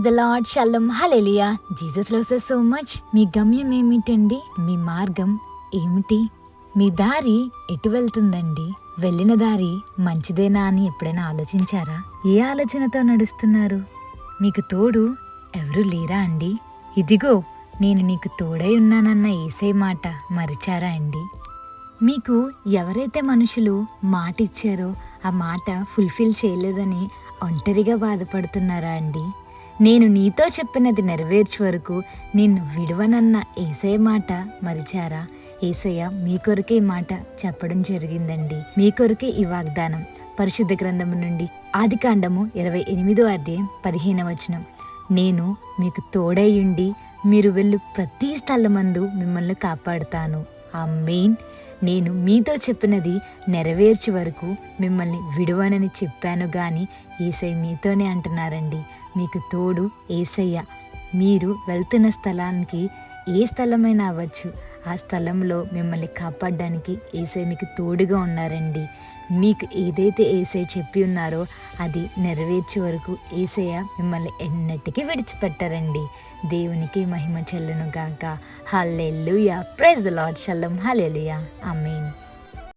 The Lord షల్లం hallelujah జీసస్లో so much మీ గమ్యం ఏమిటండి? మీ మార్గం ఏమిటి? మీ దారి ఎటు వెళ్తుందండి? వెళ్ళిన దారి మంచిదేనా అని ఎప్పుడైనా ఆలోచించారా? ఏ ఆలోచనతో నడుస్తున్నారు? మీకు తోడు ఎవరు లేరా అండి? ఇదిగో నేను నీకు తోడై ఉన్నానన్న ఏసే మాట మరిచారా అండి? మీకు ఎవరైతే మనుషులు మాట ఇచ్చారో ఆ మాట ఫుల్ఫిల్ చేయలేదని ఒంటరిగా బాధపడుతున్నారా అండి? నేను నీతో చెప్పినది నెరవేర్చే వరకు నిన్ను విడవనన్న ఏసయ మాట మరిచారా? ఏసయ్య మీ కొరకే ఈ మాట చెప్పడం జరిగిందండి. మీ కొరకే ఈ వాగ్దానం. పరిశుద్ధ గ్రంథము నుండి ఆదికాండము ఇరవై ఎనిమిదో అధ్యాయం పదిహేనవ వచనం. నేను మీకు తోడైయుండి మీరు వెళ్ళు ప్రతి స్థలమందు మిమ్మల్ని కాపాడుతాను. ఆ మెయిన్ నేను మీతో చెప్పినది నెరవేర్చే వరకు మిమ్మల్ని విడువనని చెప్పాను కానీ ఏసై మీతోనే అంటున్నారండి. మీకు తోడు ఏసయ్య. మీరు వెళ్తున్న స్థలానికి ఏ స్థలమైనా అవ్వచ్చు. ఆ స్థలంలో మిమ్మల్ని కాపాడడానికి ఏసై మీకు తోడుగా ఉన్నారండి. మీకు ఏదైతే ఏసై చెప్పి ఉన్నారో అది నెరవేర్చే వరకు ఏసయ్య మిమ్మల్ని ఎన్నటికీ విడిచిపెట్టారండి. దేవునికి మహిమ చెల్లును గాక హల్లెల్లుయా ప్రైజ్ ద లాడ్ షల్లం హల్లెలుయా ఆమేన్